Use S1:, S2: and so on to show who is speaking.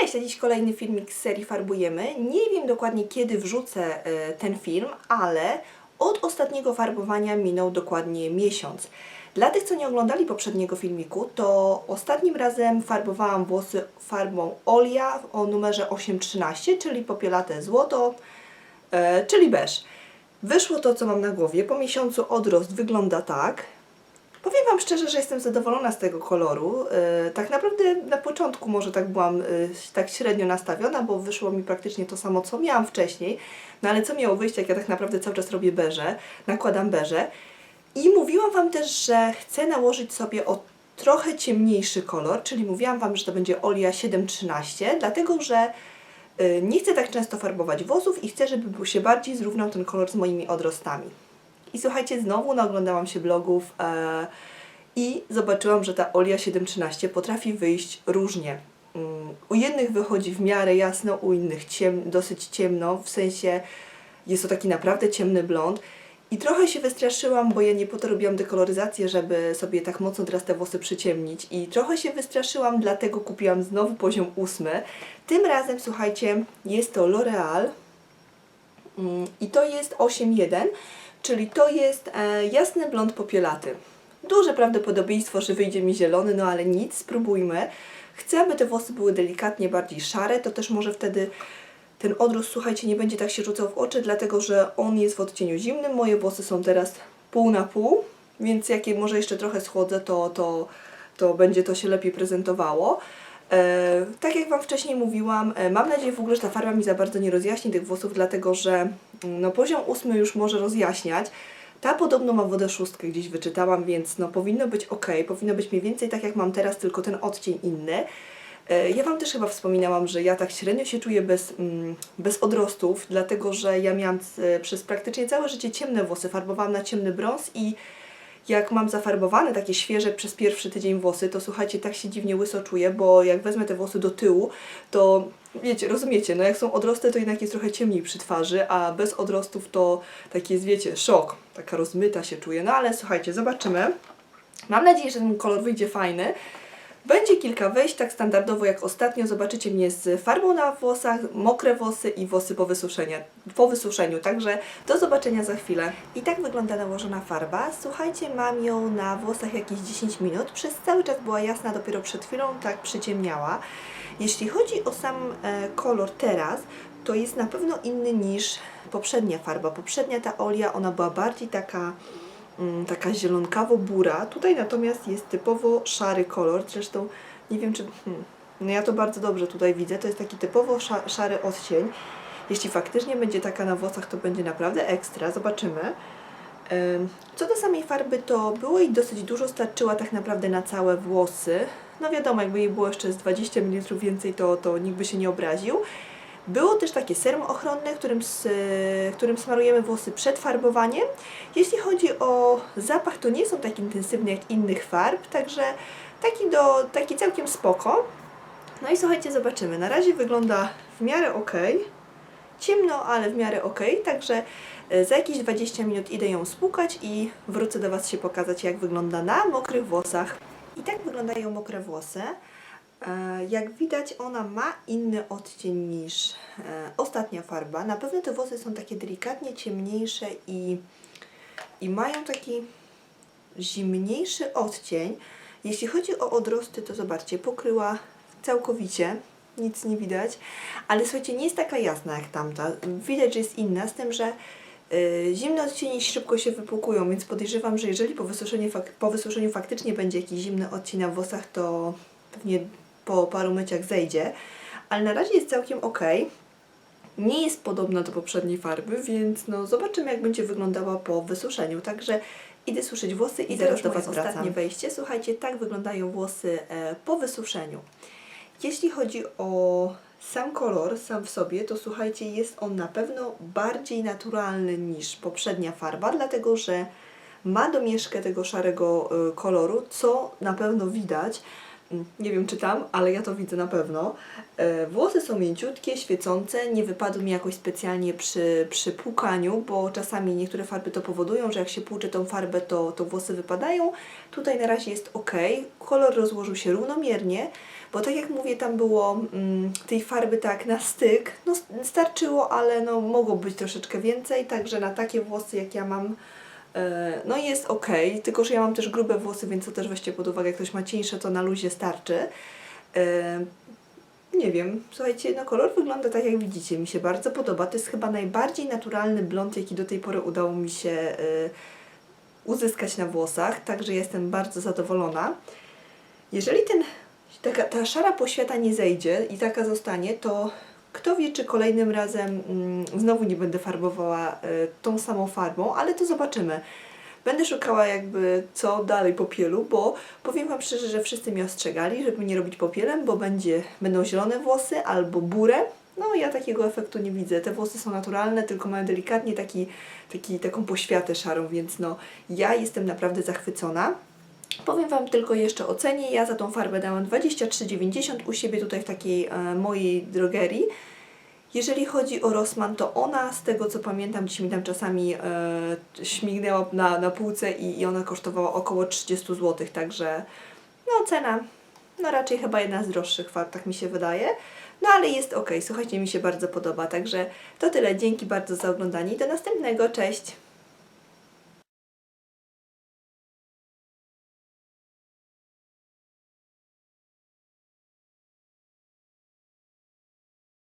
S1: Cześć, dziś kolejny filmik z serii Farbujemy. Nie wiem dokładnie kiedy wrzucę e, ten film, ale od ostatniego farbowania minął dokładnie miesiąc. Dla tych, co nie oglądali poprzedniego filmiku, to ostatnim razem farbowałam włosy farbą Olia o numerze 813, czyli popielate złoto, e, czyli beż. Wyszło to, co mam na głowie. Po miesiącu odrost wygląda tak. Powiem Wam szczerze, że jestem zadowolona z tego koloru. Yy, tak naprawdę na początku może tak byłam yy, tak średnio nastawiona, bo wyszło mi praktycznie to samo, co miałam wcześniej. No ale co miało wyjść, jak ja tak naprawdę cały czas robię beże, nakładam beże. I mówiłam Wam też, że chcę nałożyć sobie o trochę ciemniejszy kolor, czyli mówiłam Wam, że to będzie Olia 713, dlatego że yy, nie chcę tak często farbować włosów i chcę, żeby był się bardziej zrównał ten kolor z moimi odrostami. I słuchajcie, znowu naoglądałam się blogów e, i zobaczyłam, że ta Olia 713 potrafi wyjść różnie. Mm, u jednych wychodzi w miarę jasno, u innych ciem, dosyć ciemno, w sensie jest to taki naprawdę ciemny blond. I trochę się wystraszyłam, bo ja nie po to robiłam dekoloryzację, żeby sobie tak mocno teraz te włosy przyciemnić. I trochę się wystraszyłam, dlatego kupiłam znowu poziom ósmy. Tym razem, słuchajcie, jest to L'Oreal Mm, i to jest 8.1, czyli to jest e, jasny blond popielaty. Duże prawdopodobieństwo, że wyjdzie mi zielony, no ale nic, spróbujmy. Chcę, aby te włosy były delikatnie bardziej szare, to też może wtedy ten odrost, słuchajcie, nie będzie tak się rzucał w oczy, dlatego że on jest w odcieniu zimnym. Moje włosy są teraz pół na pół, więc jak je może jeszcze trochę schłodzę, to, to, to będzie to się lepiej prezentowało. E, tak jak Wam wcześniej mówiłam, e, mam nadzieję w ogóle, że ta farba mi za bardzo nie rozjaśni tych włosów, dlatego że mm, no, poziom ósmy już może rozjaśniać. Ta podobno ma wodę szóstkę, gdzieś wyczytałam, więc no, powinno być ok, powinno być mniej więcej tak jak mam teraz, tylko ten odcień inny. E, Ja Wam też chyba wspominałam, że ja tak średnio się czuję bez, mm, bez odrostów, dlatego że ja miałam przez praktycznie całe życie ciemne włosy, farbowałam na ciemny brąz i jak mam zafarbowane takie świeże przez pierwszy tydzień włosy, to słuchajcie, tak się dziwnie łyso czuję, bo jak wezmę te włosy do tyłu, to wiecie, rozumiecie, no jak są odrosty, to jednak jest trochę ciemniej przy twarzy, a bez odrostów to taki jest, wiecie, szok, taka rozmyta się czuję. No ale słuchajcie, zobaczymy. Mam nadzieję, że ten kolor wyjdzie fajny. Będzie kilka wejść, tak standardowo jak ostatnio. Zobaczycie mnie z farbą na włosach, mokre włosy i włosy po, wysuszeniu, po wysuszeniu. Także do zobaczenia za chwilę. I tak wygląda nałożona farba. Słuchajcie, mam ją na włosach jakieś 10 minut. Przez cały czas była jasna, dopiero przed chwilą tak przyciemniała. Jeśli chodzi o sam e, kolor teraz, to jest na pewno inny niż poprzednia farba. Poprzednia ta olia, ona była bardziej taka taka zielonkawo-bura. Tutaj natomiast jest typowo szary kolor. Zresztą nie wiem, czy. Hmm, no ja to bardzo dobrze tutaj widzę. To jest taki typowo sza, szary odcień. Jeśli faktycznie będzie taka na włosach, to będzie naprawdę ekstra. Zobaczymy. Ym, Co do samej farby, to było jej dosyć dużo, starczyła tak naprawdę na całe włosy. No wiadomo, jakby jej było jeszcze z 20 ml więcej, to, to nikt by się nie obraził. Było też takie serum ochronne, którym, s- którym smarujemy włosy przed farbowaniem. Jeśli chodzi o zapach, to nie są tak intensywne jak innych farb, także taki, do, taki całkiem spoko. No i słuchajcie, zobaczymy. Na razie wygląda w miarę ok. Ciemno, ale w miarę ok, także e, za jakieś 20 minut idę ją spłukać i wrócę do Was się pokazać, jak wygląda na mokrych włosach. I tak wyglądają mokre włosy. E, Jak widać, ona ma inny odcień niż e, ostatnia farba. Na pewno te włosy są takie delikatnie ciemniejsze i, i mają taki zimniejszy odcień. Jeśli chodzi o odrosty, to zobaczcie, pokryła całkowicie, nic nie widać, ale słuchajcie, nie jest taka jasna jak tamta. Widać, że jest inna, z tym, że y, zimne odcienie szybko się wypłukują, więc podejrzewam, że jeżeli po wysuszeniu, po wysuszeniu faktycznie będzie jakiś zimny odcień na włosach, to pewnie po paru myciach zejdzie, ale na razie jest całkiem ok. Nie jest podobna do poprzedniej farby, więc no zobaczymy jak będzie wyglądała po wysuszeniu. Także idę suszyć włosy i,
S2: I
S1: zaraz do Was wracam.
S2: ostatnie
S1: wejście. Słuchajcie, tak wyglądają włosy e, po wysuszeniu. Jeśli chodzi o sam kolor, sam w sobie, to słuchajcie, jest on na pewno bardziej naturalny niż poprzednia farba, dlatego że ma domieszkę tego szarego y, koloru, co na pewno widać. Nie wiem czy tam, ale ja to widzę na pewno. E, Włosy są mięciutkie, świecące, nie wypadły mi jakoś specjalnie przy, przy płukaniu, bo czasami niektóre farby to powodują, że jak się płucze tą farbę, to, to włosy wypadają. Tutaj na razie jest ok, kolor rozłożył się równomiernie, bo tak jak mówię, tam było mm, tej farby tak na styk, no starczyło, ale no mogło być troszeczkę więcej, także na takie włosy jak ja mam, e, no jest ok, tylko że ja mam też grube włosy, więc to też weźcie pod uwagę, jak ktoś ma cieńsze, to na luzie starczy. E, nie wiem, słuchajcie, no kolor wygląda tak jak widzicie, mi się bardzo podoba. To jest chyba najbardziej naturalny blond, jaki do tej pory udało mi się y, uzyskać na włosach, także jestem bardzo zadowolona. Jeżeli ten, ta szara poświata nie zejdzie i taka zostanie, to kto wie, czy kolejnym razem mm, znowu nie będę farbowała y, tą samą farbą, ale to zobaczymy. Będę szukała jakby co dalej popielu, bo powiem Wam szczerze, że wszyscy mnie ostrzegali, żeby nie robić popielem, bo będzie, będą zielone włosy albo burę. No ja takiego efektu nie widzę. Te włosy są naturalne, tylko mają delikatnie taki, taki, taką poświatę szarą, więc no ja jestem naprawdę zachwycona. Powiem Wam tylko jeszcze o cenie. Ja za tą farbę dałam 23,90 u siebie tutaj w takiej e, mojej drogerii. Jeżeli chodzi o Rossmann, to ona, z tego co pamiętam, gdzieś mi tam czasami e, śmignęła na, na półce i, i ona kosztowała około 30 zł, także no cena, no raczej chyba jedna z droższych farb, tak mi się wydaje. No ale jest ok, słuchajcie, mi się bardzo podoba, także to tyle. Dzięki bardzo za oglądanie i do następnego, cześć!